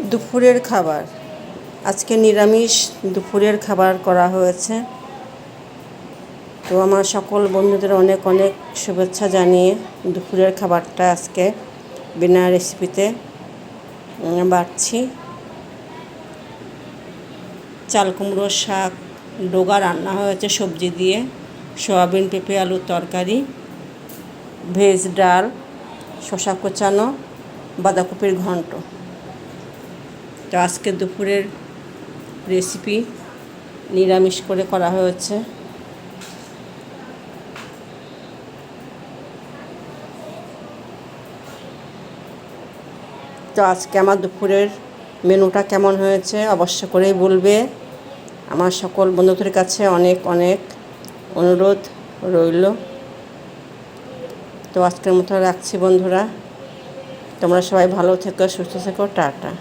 দুপুরের খাবার। আজকে নিরামিষ দুপুরের খাবার করা হয়েছে। তো আমার সকল বন্ধুদের অনেক অনেক শুভেচ্ছা জানিয়ে দুপুরের খাবারটা আজকে বিনা রেসিপিতে বাড়ছি। চাল কুমড়োর শাক, ডোগা রান্না হয়েছে সবজি দিয়ে, সয়াবিন, পেঁপে আলুর তরকারি, ভেজ ডাল, শসা কোচানো, বাঁধাকপির ঘন্ট। তো আজকে দুপুরের রেসিপি নিরামিষ করে করা হয়েছে। তো আজকে আমার দুপুরের মেনুটা কেমন হয়েছে অবশ্য করেই বলবে। আমার সকল বন্ধুদের কাছে অনেক অনেক অনুরোধ রইল। তো আজকের মতো রাখছি বন্ধুরা। তোমরা সবাই ভালো থেকো, সুস্থ থেকো, টাটা।